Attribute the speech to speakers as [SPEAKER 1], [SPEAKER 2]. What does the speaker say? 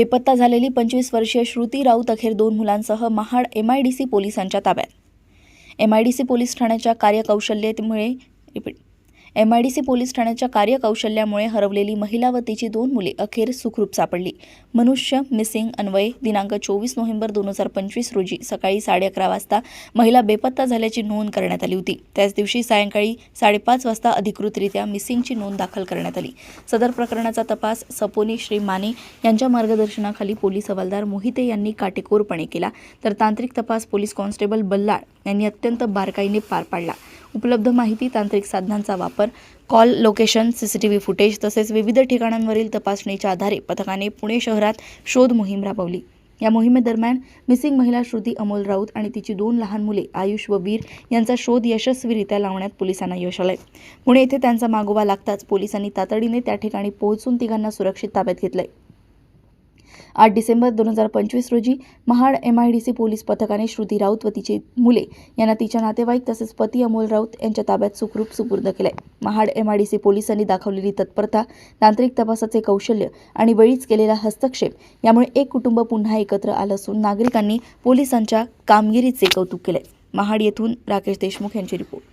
[SPEAKER 1] बेपत्ता झालेली पंचवीस वर्षीय श्रुती राऊत अखेर दोन मुलांसह महाड एमआयडीसी पोलिसांच्या ताब्यात. एमआयडीसी पोलीस ठाण्याच्या कार्यकौशल्यतेमुळे एमआयडीसी पोलीस ठाण्याच्या कार्यकौशल्यामुळे हरवलेली महिला व तिची दोन मुले अखेर सुखरूप सापडली. मनुष्य मिसिंग अन्वय दिनांक चोवीस नोव्हेंबर दोन हजार पंचवीस रोजी सकाळी साडे अकरा वाजता महिला बेपत्ता झाल्याची नोंद करण्यात आली होती. त्याच दिवशी सायंकाळी साडेपाच वाजता अधिकृतरित्या मिसिंगची नोंद दाखल करण्यात आली. सदर प्रकरणाचा तपास सपोनी श्री माने यांच्या मार्गदर्शनाखाली पोलीस हवालदार मोहिते यांनी काटेकोरपणे केला. तर तांत्रिक तपास पोलीस कॉन्स्टेबल बल्लाळ यांनी अत्यंत बारकाईने पार पाडला. उपलब्ध माहिती तांत्रिक साधनांचा वापर कॉल लोकेशन सीसीटीव्ही फुटेज तसेच विविध ठिकाणांवरील तपासणीच्या आधारे पथकाने पुणे शहरात शोध मोहीम राबवली. या मोहिमेदरम्यान मिसिंग महिला श्रुती अमोल राऊत आणि तिची दोन लहान मुले आयुष व वीर यांचा शोध यशस्वीरित्या लावण्यात पोलिसांना यश आलंय. पुणे येथे त्यांचा मागोवा लागताच पोलिसांनी तातडीने त्या ठिकाणी पोहोचून तिघांना सुरक्षित ताब्यात घेतलंय. आठ डिसेंबर दोन हजार पंचवीस रोजी महाड एमआयडीसी पोलीस पथकाने श्रुती राऊत व तिचे मुले यांना तिच्या नातेवाईक तसेच पती अमोल राऊत यांच्या ताब्यात सुखरूप सुपूर्द केलंय. महाड एमआयडीसी पोलिसांनी दाखवलेली तत्परता तांत्रिक तपासाचे कौशल्य आणि वेळीच केलेला हस्तक्षेप यामुळे एक कुटुंब पुन्हा एकत्र आलं असून नागरिकांनी पोलिसांच्या कामगिरीचे कौतुक केलंय. महाड येथून राकेश देशमुख यांची रिपोर्ट.